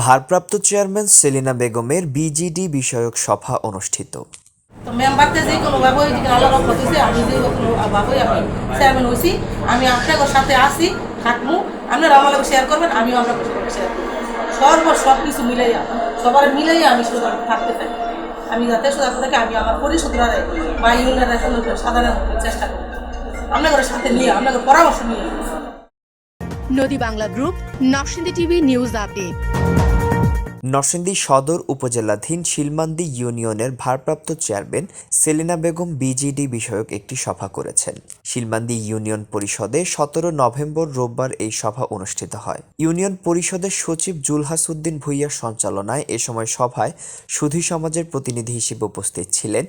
ভারপ্রাপ্ত চেয়ারম্যান সেলিনা বেগমের বিজিডি বিষয়ক সভা অনুষ্ঠিত। তো যে কোনো ভাবে আল্লাহ রহমত হয়েছে আমি যে কোনো ভাবে আমি চেয়ারম্যান হয়েছি আমি আপনাদের সাথে আসি থাকব। আপনারা আমার শেয়ার করবেন আমিও শেয়ার করব। সর্ব সব কিছু মিলাইয়া সবার মিলাইয়া আমি থাকতে চাই। আমি যাতে আমি আমার পরিশুদ্ধরা বা ইউনিয়নের সাধারণ চেষ্টা করি। আপনাদের সাথে নিয়ে আপনাদের পরামর্শ নিয়ে। Nadi Bangla group Narsingdi TV news update. Narsingdi সদর উপজেলাধীন শিলমান্দি ইউনিয়নের ভারপ্রাপ্ত চেয়ারম্যান সেলিনা বেগম বিজিডি বিষয়ক একটি সভা করেছেন। শিলমান্দি ইউনিয়ন পরিষদে সতেরো নভেম্বর রোববার এই সভা অনুষ্ঠিত হয়। ইউনিয়ন পরিষদের সচিব জুলহাসুদ্দিন ভুইয়ার সঞ্চালনায় এ সময় সভায় সুধী সমাজের প্রতিনিধি হিসেবে উপস্থিত ছিলেন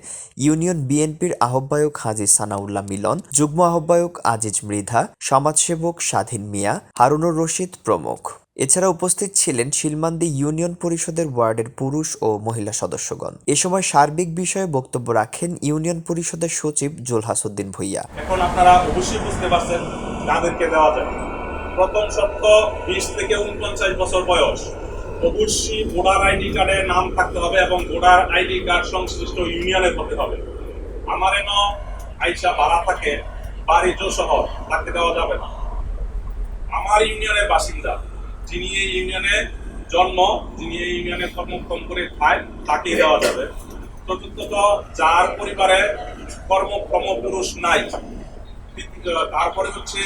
ইউনিয়ন বিএনপির আহ্বায়ক হাজি সানাউল্লাহ মিলন, যুগ্ম আহ্বায়ক আজিজ মৃধা, সমাজসেবক স্বাধীন মিয়া, হারুনুর রশিদ প্রমুখ। এছাড়া উপস্থিত ছিলেন শিলমান্দি ইউনিয়ন পরিষদের ওয়ার্ডের পুরুষ ও মহিলা সদস্যগণ। এ সময় সার্বিক বিষয়ে বক্তব্য রাখেন ইউনিয়ন পরিষদের সচিব জুলহাসুদ্দিন ভুইয়া। এখন আপনারা অবশ্যই বুঝতে পারছেন কাদেরকে দেওয়া যাবে প্রথম শর্ত বিশ থেকে উনপঞ্চাশ বছর বয়স। অবশ্যই ভোটার আইডি কার্ডে নাম থাকতে হবে এবং ভোটার আইডি কার্ড সংশ্লিষ্ট ইউনিয়নের হতে হবে। আমার এন আইসা ভাড়া থাকে, বাড়ি শহর তাকে দেওয়া যাবে না। আমার ইউনিয়নের বাসিন্দা। যিনি এই ইউনিয়নে জন্ম, যিনি এই ইউনিয়নে কর্মক্ষম করে খায়, তাকে দেওয়া যাবে। চতুর্থত যার পরিবারে কর্মক্ষম পুরুষ নাই, তারপরে হচ্ছে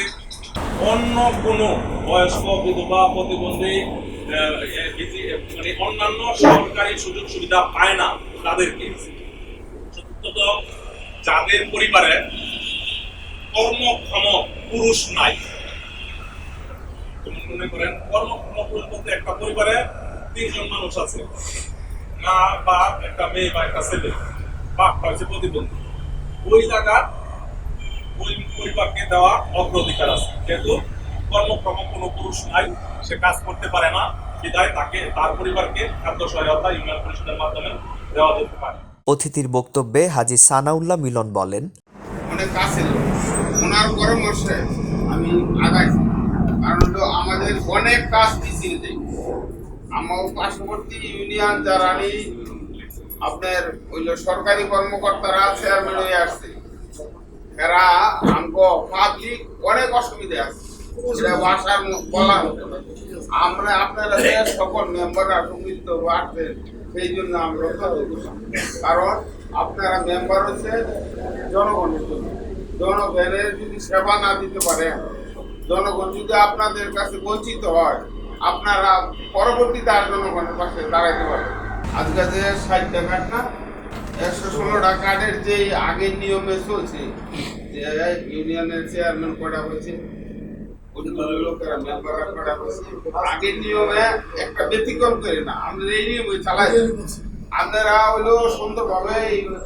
অন্য কোনো বয়স্ক বিধবা প্রতিবন্ধী মানে অন্যান্য সরকারি সুযোগ সুবিধা পায় না তাদেরকে। চতুর্থত যাদের পরিবারে কর্মক্ষম পুরুষ নাই মনে করেন কর্মক্ষম পুরুষ বলতে একটা পরিবারে তিনজন মানুষ আছে। মা বা একটা মেয়ে বা একটা ছেলে। বাপটা হচ্ছে প্রতিবন্ধী। ওই জায়গা ওই পরিবারকে দেওয়া অগ্রাধিকার আছে। যেহেতু কর্মক্ষম কোনো পুরুষ নাই সে কাজ করতে পারে না। বিদায় তাকে তার পরিবারকে খাদ্য সহায়তা ইউনিয়ন পরিষদের মাধ্যমে দেওয়া যেতে পারে। অতিথির বক্তব্যে হাজি সানাউল্লাহ মিলন বলেন অনেক কাছে ওনার পরামর্শে আমি আগাইছি। কারণ হলো আমাদের অনেক কাজ পিছিয়ে দেয় আমার পার্শ্ববর্তী ইউনিয়ন যারা আমি আপনার হইল সরকারি কর্মকর্তারা চেয়ারম্যান হয়ে আসছে, এরা আমগো পাবলিক অনেক অসুবিধা আছে। সেটা ভাষার বলার আমরা আপনারা সকল মেম্বাররা সম্মিলিত আসবেন সেই জন্য আমরা কারণ আপনারা মেম্বার হচ্ছে জনগণের জন্য। জনগণের যদি সেবা না দিতে পারেন জনগণ যদি আপনাদের কাছে বঞ্চিত হয়, আপনারা পরবর্তীতে আর জনগণের পাশে দাঁড়াইতে পারবেন। আজকে যে ষাটটা কার্ড না একশো ষোলোটা কার্ডের যে আগের নিয়মে চলছে, যে ইউনিয়নের চেয়ারম্যান করা হয়েছে আগের একটা ব্যতিক্রম করে না এই নিয়মে চালাই। আপনারা হলো সুন্দরভাবে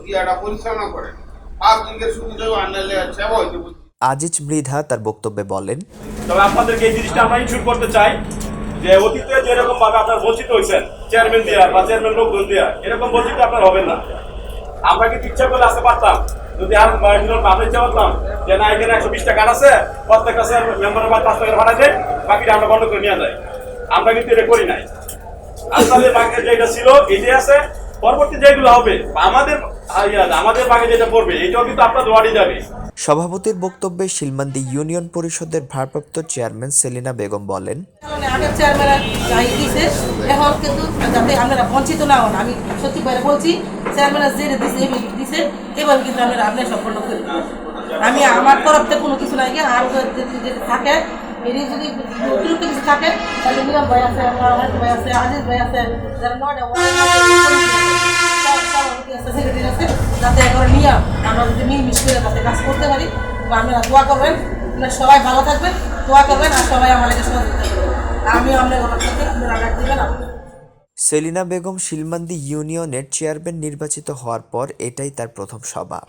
ইয়াটা পরিচালনা করেন। পাবলিকের সুবিধাও আনলে সেবা হইতে আজিজ মৃধা তার বক্তব্যে বলেন তবে আপনাদেরকে এই জিনিসটা আমরা ইনশিওর করতে চাই যে অতীতে যেরকম ভাবে আপনার বঞ্চিত হয়েছেন চেয়ারম্যান দেওয়া বা চেয়ারম্যান লোকজন দেওয়া এরকম বঞ্চিত আপনার হবেন না। আমরা কিন্তু ইচ্ছা করলে আসতে পারতাম। যদি আর আমরা ইচ্ছা করতাম যে না এখানে একশো বিশ টাকা আছে প্রত্যেক কাছে মেম্বারের বা পাঁচ টাকা ভাড়া দেয় বাকিটা আমরা বন্ধ করে নিয়ে যায় আমরা কিন্তু এটা করি নাই। আপনাদের বাকি যেটা ছিল এটাই আছে পরবর্তী যেগুলো হবে আমাদের আহ, আমাদের বাকি যেটা পড়বে এটাও কিন্তু আপনার ওয়ার্ডে যাবে। সভাপতির বক্তব্যে শিলমান্দি ইউনিয়ন পরিষদের ভারপ্রাপ্ত চেয়ারম্যান সেলিনা বেগম বলেন এখন কিন্তু যাতে আপনারা বঞ্চিত না হন। আমি সত্যি বলছি কিন্তু আমি আমার তরফ থেকে কোনো কিছু নাই আর যদি থাকে যদি অতিরিক্ত কিছু থাকে, তাহলে ভাই আছে, আমার ভাই আছে ভাই আছে, যারা আছে সবাই ভালো থাকবেন দোয়া করবেন আর সবাই সেলিনা বেগম শিলমান্দি ইউনিয়নের চেয়ারম্যান নির্বাচিত হওয়ার পর এটাই তার প্রথম সভা।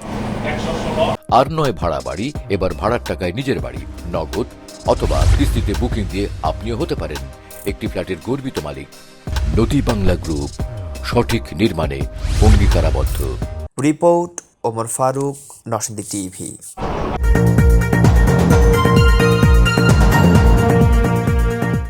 আর নয় ভাড়া বাড়ি, এবার ভাড়ার টাকায় নিজের বাড়ি, নগদ অথবা কিস্তিতে বুকিং দিয়ে আপনিও হতে পারেন। একটি ফ্ল্যাটের গর্বিত মালিক, নদী বাংলা গ্রুপ। সঠিক নির্মাণে অঙ্গীকারাবদ্ধ। Report Omar Faruk Narsingdi TV.